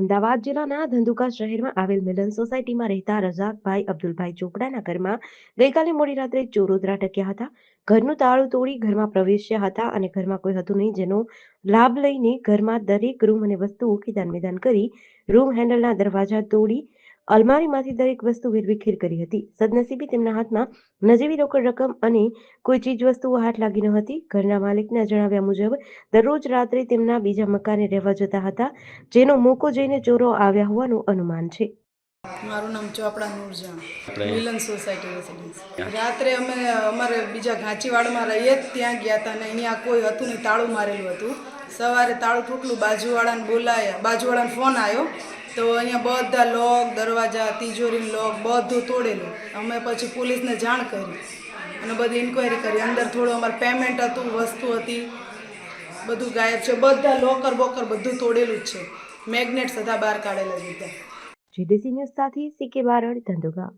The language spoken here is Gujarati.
અમદાવાદ જિલ્લાના ધંધુકા શહેરમાં આવેલ મિલન સોસાયટીમાં રહેતા રઝાકભાઈ અબ્દુલભાઈ ચોપડાના ઘરમાં ગઈકાલે મોડી રાત્રે ચોરોદરા ટક્યા હતા. ઘરનું તાળું તોડી ઘરમાં પ્રવેશ્યા હતા અને ઘરમાં કોઈ હતું નહીં, જેનો લાભ લઈને ઘરમાં દરેક રૂમ અને વસ્તુઓ ખિદાન મેદાન કરી રૂમ હેન્ડલના દરવાજા તોડી અલમારીમાંથી દરેક વસ્તુ વેરવિખેર કરી હતી. સદનસીબે તેમના હાથમાં નજીવી રોકડ રકમ અને કોઈ ચીજ વસ્તુઓ હાથ લાગી ન હતી. ઘરના માલિકના જણાવ્યા મુજબ દરરોજ રાત્રે તેમના બીજા મકાને રહેવા જતા હતા જેનો મોકો જઈને ચોરો આવ્યા હોવાનું અનુમાન છે. મારું નામ ચોપડા નૂરજાન મિલન સોસાયટી રેસિડેન્સ રાત્રે અમે અમારે બીજા ઘાંચીવાડમાં રહીએ જ ત્યાં ગયા હતા અને અહીંયા કોઈ હતું નહીં તાળું મારેલું હતું. સવારે તાળું તૂટલું બાજુવાળાને બોલાયા બાજુવાળાને ફોન આવ્યો. તો અહીંયા બધા લોક, દરવાજા તિજોરી લોક, બધું તોડેલું. અમે પછી પોલીસને જાણ કરી અને બધી ઇન્ક્વાયરી કરી. અંદર થોડું અમારે પેમેન્ટ હતું, વસ્તુ હતી, બધું ગાયબ છે. બધા લોકર બોકર બધું તોડેલું જ છે. મેગ્નેટ સદા બહાર કાઢેલા લીધા જીડીસી ન્યૂઝ સાથે સીકે બારડ, ધંધુકા.